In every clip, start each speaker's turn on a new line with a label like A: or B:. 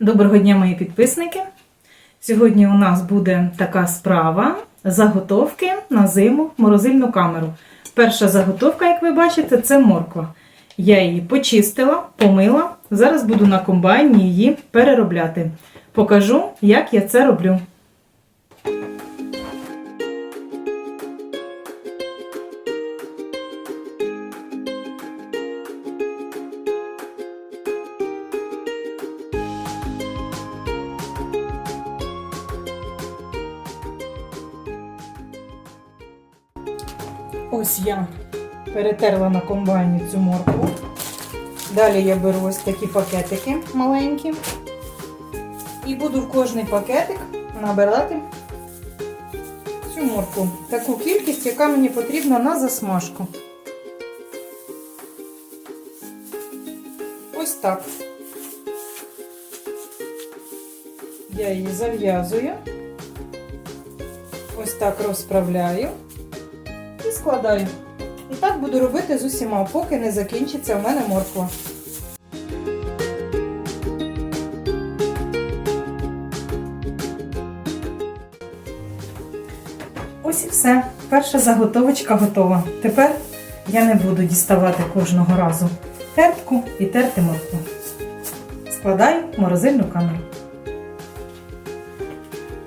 A: Доброго дня, мої підписники! Сьогодні у нас буде така справа заготовки на зиму в морозильну камеру. Перша заготовка, як ви бачите, це морква. Я її почистила, помила. Зараз буду на комбайні її переробляти. Покажу, як я це роблю. Ось я перетерла на комбайні цю моркву. Далі я беру ось такі пакетики маленькі. І буду в кожний пакетик набирати цю моркву. Таку кількість, яка мені потрібна на засмажку. Ось так. Я її зав'язую. Ось так розправляю і. І так буду робити з усіма, поки не закінчиться у мене морква. Ось і все. Перша заготовочка готова. Тепер я не буду діставати кожного разу тертку і терти моркву. Складаю в морозильну камеру.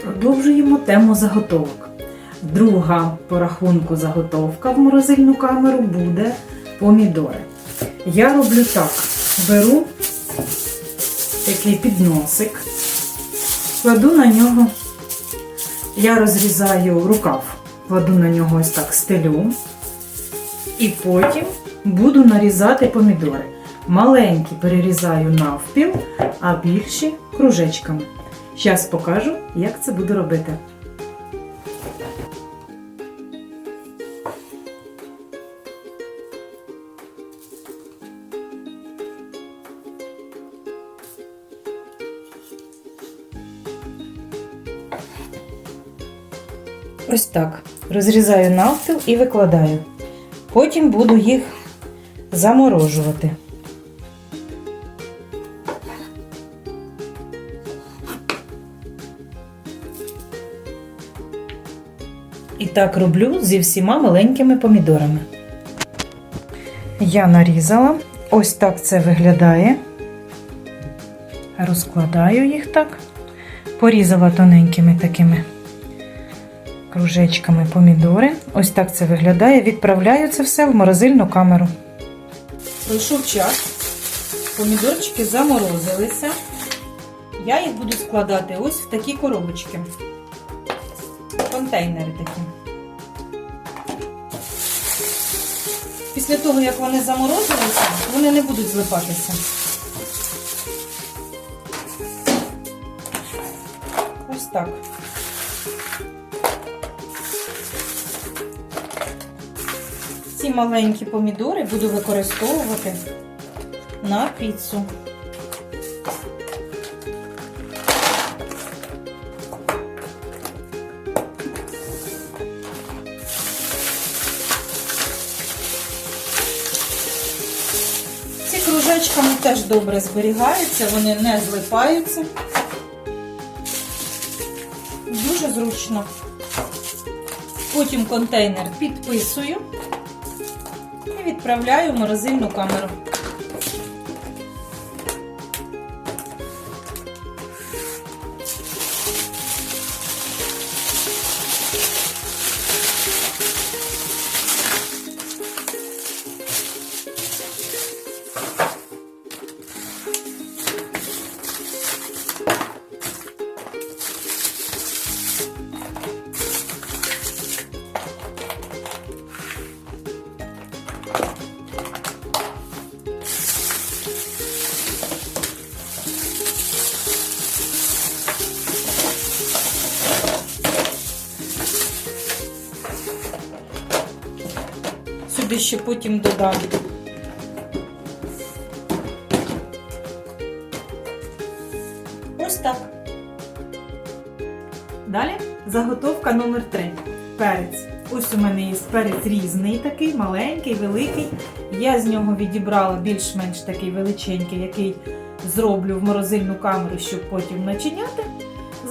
A: Продовжуємо тему заготовок. Друга по рахунку заготовка в морозильну камеру буде помідори. Я роблю так: беру такий підносик, кладу на нього, я розрізаю рукав, кладу на нього ось так стелю, і потім буду нарізати помідори. Маленькі перерізаю навпіл, а більші кружечками. Зараз покажу, як це буду робити. Ось так. Розрізаю навпіл і викладаю. Потім буду їх заморожувати. І так роблю зі всіма маленькими помідорами. Я нарізала. Ось так це виглядає. Розкладаю їх так. Порізала тоненькими такими кружечками помідори. Ось так це виглядає. Відправляю це все в морозильну камеру. Пройшов час. Помідорчики заморозилися. Я їх буду складати ось в такі коробочки. Контейнери такі. Після того, як вони заморозилися, вони не будуть злипатися. Ось так. Ці маленькі помідори буду використовувати на піцу. Ці кружечками теж добре зберігаються, вони не злипаються. Дуже зручно. Потім контейнер підписую і відправляю в морозильну камеру. Сюди ще потім додам. Ось так. Далі заготовка номер 3. Перець. Ось у мене є перець різний такий, маленький, великий. Я з нього відібрала більш-менш такий величенький, який зроблю в морозильну камеру, щоб потім начиняти.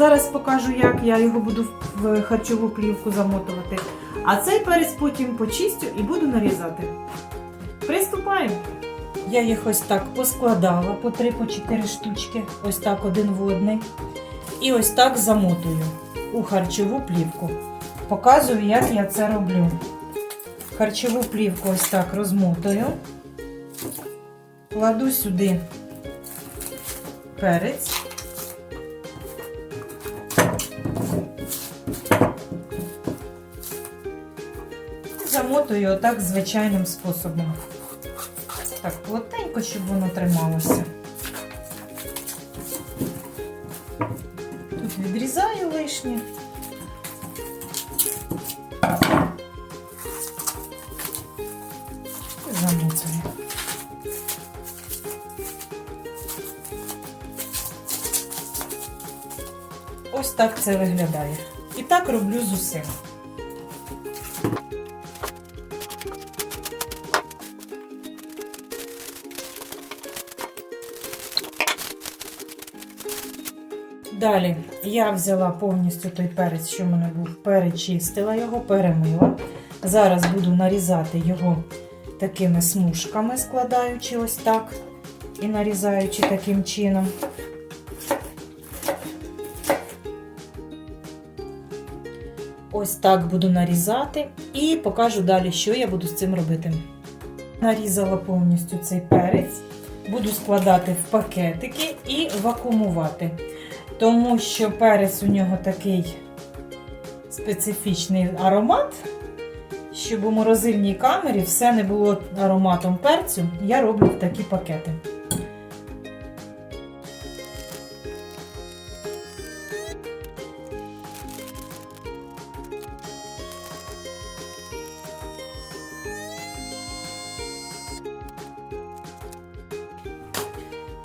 A: Зараз покажу, як я його буду в харчову плівку замотувати. А цей перець потім почистю і буду нарізати. Приступаємо. Я їх ось так поскладала по 3-4 штучки, ось так один в одний. І ось так замотую у харчову плівку. Показую, як я це роблю. Харчову плівку ось так розмотую. Кладу сюди перець. Замотую отак звичайним способом. Так, плотненько, щоб воно трималося. Тут відрізаю лишнє. І замотую. Ось так це виглядає. І так роблю з усім. Далі я взяла повністю той перець, що в мене був, перечистила його, перемила. Зараз буду нарізати його такими смужками, складаючи ось так і нарізаючи таким чином. Ось так буду нарізати і покажу далі, що я буду з цим робити. Нарізала повністю цей перець, буду складати в пакетики і вакуумувати. Тому що перець у нього такий специфічний аромат, щоб у морозильній камері все не було ароматом перцю, я роблю такі пакети.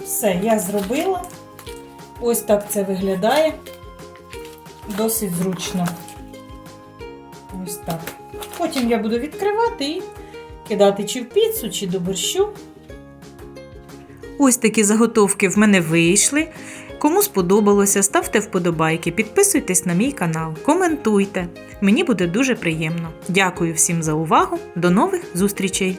A: Все, я зробила. Ось так це виглядає. Досить зручно. Ось так. Потім я буду відкривати і кидати чи в піцу, чи до борщу. Ось такі заготовки в мене вийшли. Кому сподобалося, ставте вподобайки, підписуйтесь на мій канал, коментуйте. Мені буде дуже приємно. Дякую всім за увагу. До нових зустрічей!